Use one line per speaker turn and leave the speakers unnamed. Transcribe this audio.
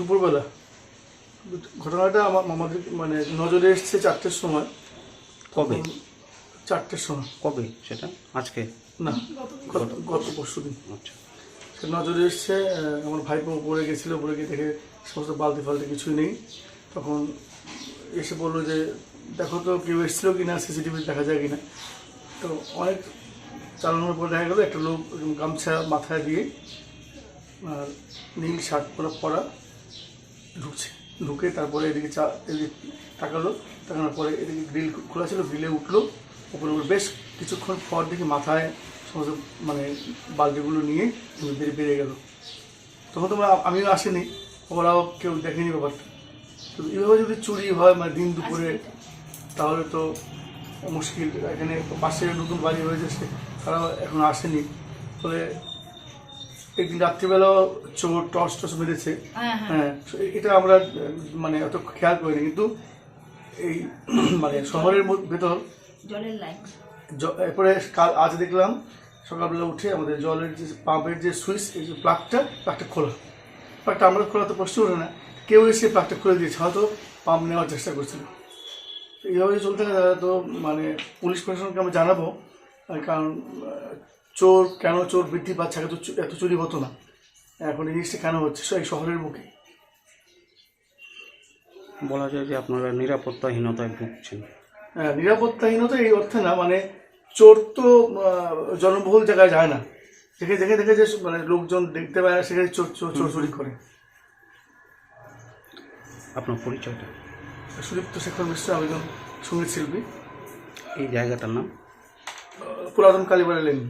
দুপুরবেলা। ঘটনাটা আমার আমাদের মানে নজরে এসছে চারটের সময়।
কবে?
চারটের সময়।
কবে সেটা? আজকে?
না গত- গত পরশু দিন।
আচ্ছা।
সে নজরে এসছে আমার ভাইপো উপরে গেছিল উপরে গিয়ে দেখে সমস্ত বালতি ফালতি কিছুই নেই। তখন এসে বলল যে দেখো তো কেউ এসেছিল কি না সিসিটিভি দেখা যায় কি না তো অনেক চালানোর পর দেখা গেলো একটা লোক গামছা মাথায় দিয়ে আর নীল শার্ট পরা পরা ঢুকছে। ঢুকে তারপরে এদিকে চা এদিকে তাকালো তাকানোর পরে এদিকে গ্রিল খোলা ছিল গ্রিলে উঠল উপরে উপরে বেশ কিছুক্ষণ পর দেখি মাথায় সমস্ত মানে বালতিগুলো নিয়ে বেরিয়ে বেরিয়ে গেল। তখন তোমরা আমিও আসিনি ওরাও কেউ দেখেনি ব্যাপারটা। তো এইভাবে যদি চুরি হয় মানে দিন দুপুরে তাহলে তো মুশকিল। এখানে পাশে নতুন বাড়ি হয়েছে সে তারাও এখন আসেনি। ফলে একদিন রাত্রিবেলাও চোর টর্চ টর্চ মেরেছে।
হ্যাঁ হ্যাঁ।
হ্যাঁ এটা আমরা মানে অত খেয়াল করিনি। কিন্তু এই মানে শহরের ভেতর
জলের লাইন।
এরপরে কাল আজ দেখলাম সকালবেলা উঠে আমাদের জলের যে পাম্পের যে সুইচ এই যে প্লাগটা প্লাগটা খোলা। প্লাগটা আমরা খোলা তো প্রশ্ন ওঠে না। কেউ এসে প্লাগটা খুলে দিয়েছে হয়তো পাম্প নেওয়ার চেষ্টা করছিল। এইভাবে চলতে গেলে তো মানে পুলিশ প্রশাসনকে আমি জানাব কারণ চোর কেন চোর বৃদ্ধি পাচ্ছে? আগে তো এত চুরি হতো না। এখন এই জিনিসটা কেন হচ্ছে? এই শহরের মুখে
বলা যায় যে আপনারা নিরাপত্তাহীনতায় ভুগছেন।
হ্যাঁ, নিরাপত্তাহীনতা এই অর্থে না মানে চোর তো জনবহুল জায়গায় যায় না। দেখে দেখে দেখে যে মানে লোকজন দেখতে পায় না সেখানে চোর চোর চোর চুরি করে।
আপনার পরিচয়টা?
সুদীপ্ত শেখর মিশ্র আবেদন সংগীত শিল্পী।
এই জায়গাটার নাম?
পুরাতন কালীবাড়ি লেন।